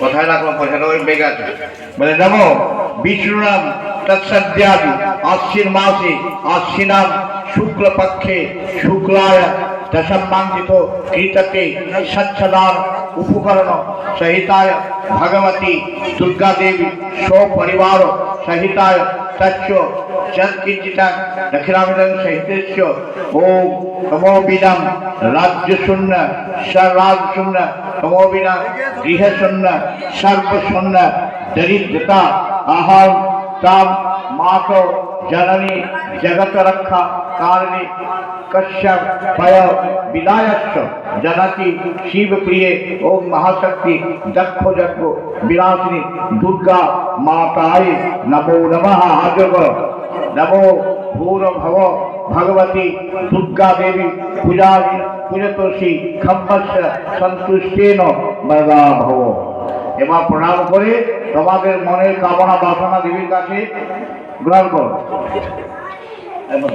কোথায় রাখলাম? পয়সাটা ওই বেগ আছে। বলে নমো বিষ্ণুরাম তৎসদ্যাদি আশ্বিন মাসে আশ্বিনাম শুক্ল পক্ষে শুক্লায় দশমাঙ্কিত কৃতকে সচ্ছদান উপকরণ সহিতায় ভগবতী দুর্গা দেবী स्वपरिवार सहिताय तच्च यत्किञ्चित् दक्षिणामिदं सहितस्य ॐ तमोबिनं राज्यशून्य सर्वाजशून्य तमोबिनं गृहशून्य सर्वशून्य दरिद्रता अहं तां मातो जननी कारणे कश्यप भय विदायश्च जगति शिव प्रिय ओम महाशक्ति जक्षो जक्षो विलासिनी दुर्गा माताय नमो नमः आजग नमो भूर भव भगवती दुर्गा देवी पूजा पूजतोषी खम्बस्य सन्तुष्टेन मदा भव এবার প্রণাম করে তোমাদের মনের কামনা বাসনা দেবীর কাছে গ্রহণ করো।